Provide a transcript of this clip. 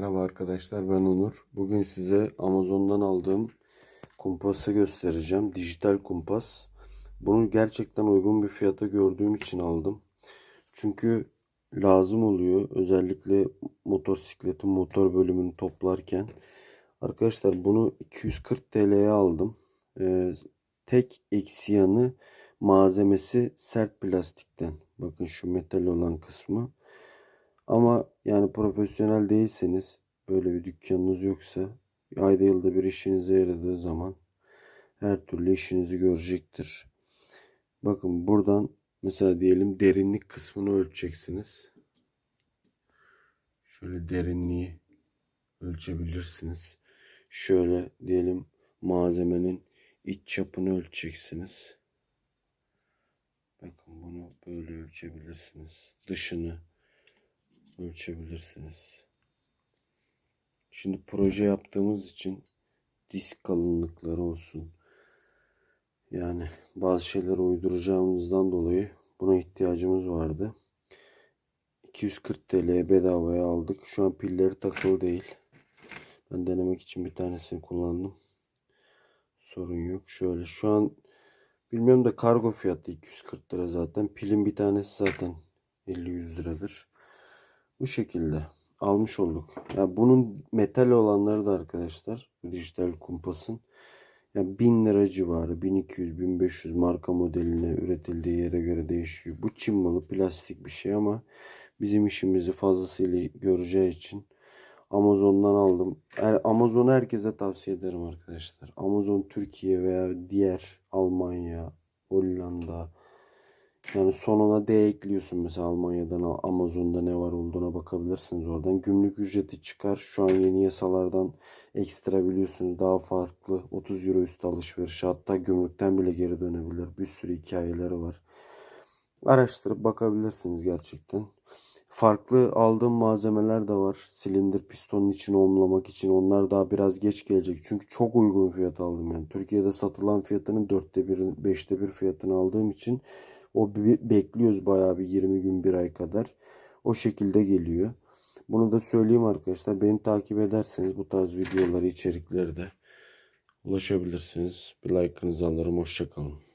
Merhaba arkadaşlar ben Onur. Bugün size Amazon'dan aldığım kumpası göstereceğim. Dijital kumpas. Bunu gerçekten uygun bir fiyata gördüğüm için aldım. Çünkü lazım oluyor. Özellikle motosikletin motor bölümünü toplarken. Arkadaşlar bunu 240 TL'ye aldım. Ee, tek eksi yanı malzemesi sert plastikten. Bakın şu metal olan kısmı. Ama yani profesyonel değilseniz böyle bir dükkanınız yoksa ayda yılda bir işinize yaradığı zaman her türlü işinizi görecektir. Bakın buradan mesela diyelim derinlik kısmını ölçeceksiniz. Şöyle derinliği ölçebilirsiniz. Şöyle diyelim malzemenin iç çapını ölçeceksiniz. Bakın bunu böyle ölçebilirsiniz. Dışını ölçebilirsiniz. Şimdi proje yaptığımız için disk kalınlıkları olsun. Yani bazı şeyleri uyduracağımızdan dolayı buna ihtiyacımız vardı. 240 TL'ye bedavaya aldık. Şu an pilleri takılı değil. Ben denemek için bir tanesini kullandım. Sorun yok. Şöyle şu an bilmiyorum da kargo fiyatı 240 lira zaten. Pilin bir tanesi zaten 50-100 liradır. Bu şekilde almış olduk. Ya bunun metal olanları da arkadaşlar dijital kumpasın ya 1000 lira civarı 1200 1500 marka modeline üretildiği yere göre değişiyor. Bu Çin malı plastik bir şey ama bizim işimizi fazlasıyla göreceği için Amazon'dan aldım. Amazon'u herkese tavsiye ederim arkadaşlar. Amazon Türkiye veya diğer Almanya, Hollanda, yani sonuna D ekliyorsun mesela Almanya'dan Amazon'da ne var olduğuna bakabilirsiniz oradan. Gümrük ücreti çıkar. Şu an yeni yasalardan ekstra biliyorsunuz daha farklı 30 euro üstü alışveriş hatta gümrükten bile geri dönebilir. Bir sürü hikayeleri var. Araştırıp bakabilirsiniz gerçekten. Farklı aldığım malzemeler de var. Silindir pistonun içini omlamak için. Onlar daha biraz geç gelecek. Çünkü çok uygun fiyat aldım yani. Türkiye'de satılan fiyatının dörtte bir, beşte bir fiyatını aldığım için o bekliyoruz bayağı bir 20 gün bir ay kadar. O şekilde geliyor. Bunu da söyleyeyim arkadaşlar. Beni takip ederseniz bu tarz videoları, içerikleri de ulaşabilirsiniz. Bir like'ınızı alırım. Hoşçakalın.